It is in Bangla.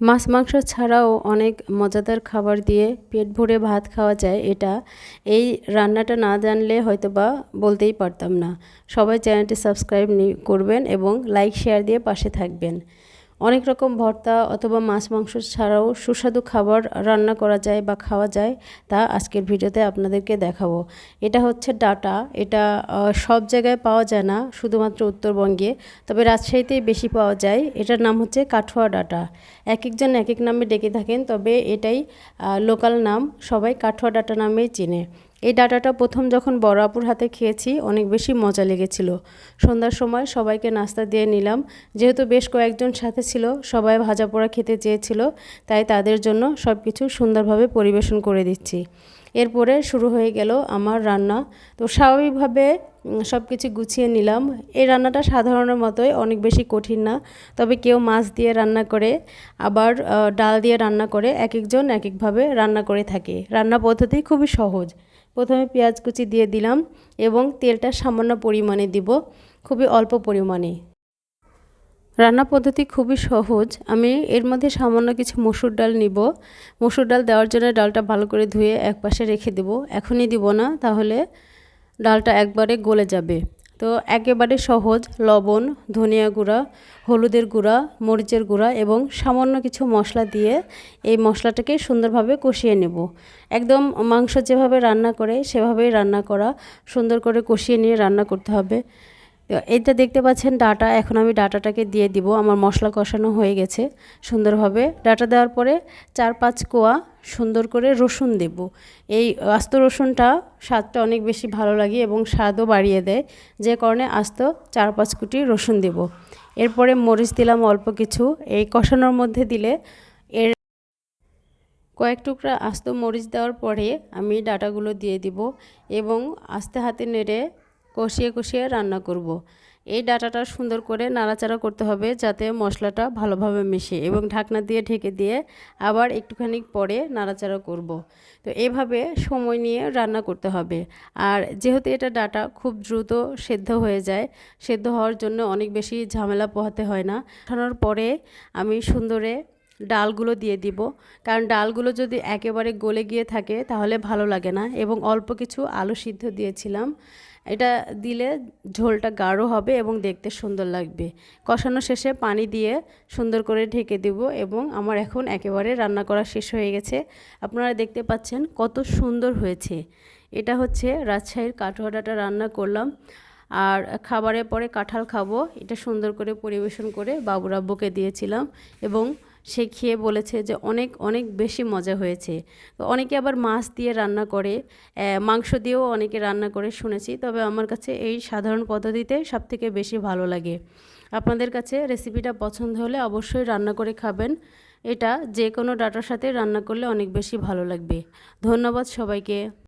মাছ, মাংস ছাড়াও অনেক মজাদার খাবার দিয়ে পেট ভরে ভাত খাওয়া যায় এটা। এই রান্নাটা না জানলে হয়তো বা বলতেই পারতাম না। সবাই চ্যানেলটি সাবস্ক্রাইব করবেন এবং লাইক, শেয়ার দিয়ে পাশে থাকবেন। অনেক রকম ভর্তা অথবা মাছ, মাংস ছাড়াও সুস্বাদু খাবার রান্না করা যায় বা খাওয়া যায় তা আজকের ভিডিওতে আপনাদেরকে দেখাবো। এটা হচ্ছে ডাটা। এটা সব জায়গায় পাওয়া যায় না, শুধুমাত্র উত্তরবঙ্গে। তবে রাজশাহীতেই বেশি পাওয়া যায়। এটার নাম হচ্ছে কাঠোয়া ডাটা। এক একজন এক এক নামে ডেকে থাকেন, তবে এটাই লোকাল নাম। সবাই কাঠোয়া ডাটা নামেই চেনে। এই ডাটাটা প্রথম যখন বড় আপুর হাতে খেয়েছি, অনেক বেশি মজা লেগেছিল। সন্ধ্যার সময় সবাইকে নাস্তা দিয়ে নিলাম। যেহেতু বেশ কয়েকজন সাথে ছিল, সবাই ভাজা পোড়া খেতে চেয়েছিল, তাই তাদের জন্য সব কিছু সুন্দরভাবে পরিবেশন করে দিচ্ছি। এরপরে শুরু হয়ে গেল আমার রান্না। তো স্বাভাবিকভাবে সব কিছু গুছিয়ে নিলাম। এই রান্নাটা সাধারণের মতোই অনেক বেশি কঠিন না, তবে কেউ মাছ দিয়ে রান্না করে, আবার ডাল দিয়ে রান্না করে এক একজন এক একভাবে রান্না করে থাকে। রান্না পদ্ধতি খুবই সহজ। প্রথমে পেঁয়াজ কুচি দিয়ে দিলাম এবং তেলটা সামান্য পরিমাণে দিব, খুবই অল্প পরিমাণে। রান্না পদ্ধতি খুবই সহজ। আমি এর মধ্যে সামান্য কিছু মসুর ডাল নিব। মসুর ডাল দেওয়ার জন্য ডালটা ভালো করে ধুয়ে এক পাশে রেখে দেব। এখনই দিব না, তাহলে ডালটা একবারে গলে যাবে। তো একেবারে সহজ, লবণ, ধনিয়া গুঁড়া, হলুদের গুঁড়া, মরিচের গুঁড়া এবং সামান্য কিছু মশলা দিয়ে এই মশলাটাকে সুন্দরভাবে কষিয়ে নেব। একদম মাংস যেভাবে রান্না করে, সেভাবেই রান্না করা, সুন্দর করে কষিয়ে নিয়ে রান্না করতে হবে। এইটা দেখতে পাচ্ছেন ডাটা, এখন আমি ডাটাটাকে দিয়ে দিব। আমার মশলা কষানো হয়ে গেছে সুন্দরভাবে। ডাটা দেওয়ার পরে চার পাঁচ কোয়া সুন্দর করে রসুন দেব। এই আস্ত রসুনটা স্বাদটা অনেক বেশি ভালো লাগে এবং স্বাদও বাড়িয়ে দেয়। যে কারণে আস্ত চার পাঁচ কুটি রসুন দেব। এরপরে মরিচ দিলাম অল্প কিছু। এই কষানোর মধ্যে দিলে এর কয়েক টুকরা আস্ত মরিচ দেওয়ার পরে আমি ডাটাগুলো দিয়ে দিব এবং আস্তে হাতে নেড়ে কষিয়ে কষিয়ে রান্না করব। এই ডাটাটা সুন্দর করে নাড়াচাড়া করতে হবে যাতে মশলাটা ভালোভাবে মিশে এবং ঢাকনা দিয়ে ঢেকে দিয়ে আবার একটুখানি পরে নাড়াচাড়া করব। তো এভাবে সময় নিয়ে রান্না করতে হবে আর যেহেতু এটা ডাটা খুব দ্রুত সেদ্ধ হয়ে যায়, সেদ্ধ হওয়ার জন্য অনেক বেশি ঝামেলা পোহাতে হয় না খানোর পরে আমি সুন্দরে ডালগুলো দিয়ে দিব। কারণ ডালগুলো যদি একেবারে গলে গিয়ে থাকে, তাহলে ভালো লাগে না। এবং অল্প কিছু আলু সিদ্ধ দিয়েছিলাম। এটা দিলে ঝোলটা গাঢ় হবে এবং দেখতে সুন্দর লাগবে। কষানো শেষে পানি দিয়ে সুন্দর করে ঢেকে দেব এবং আমার এখন একেবারে রান্না করা শেষ হয়ে গেছে। আপনারা দেখতে পাচ্ছেন কত সুন্দর হয়েছে। এটা হচ্ছে রাজশাহীর কাঠোয়াটাটা রান্না করলাম। আর খাবারের পরে কাঁঠাল খাব। এটা সুন্দর করে পরিবেশন করে বাবুরাব্বুকে দিয়েছিলাম এবং সে খেয়ে বলেছে যে অনেক অনেক বেশি মজা হয়েছে। তো অনেকে আবার মাছ দিয়ে রান্না করে মাংস দিয়েও অনেকে রান্না করে শুনেছি। তবে আমার কাছে এই সাধারণ পদ্ধতিতে সবথেকে বেশি ভালো লাগে। আপনাদের কাছে রেসিপিটা পছন্দ হলে অবশ্যই রান্না করে খাবেন। এটা যে কোনো ডাটার সাথে রান্না করলে অনেক বেশি ভালো লাগবে। ধন্যবাদ সবাইকে।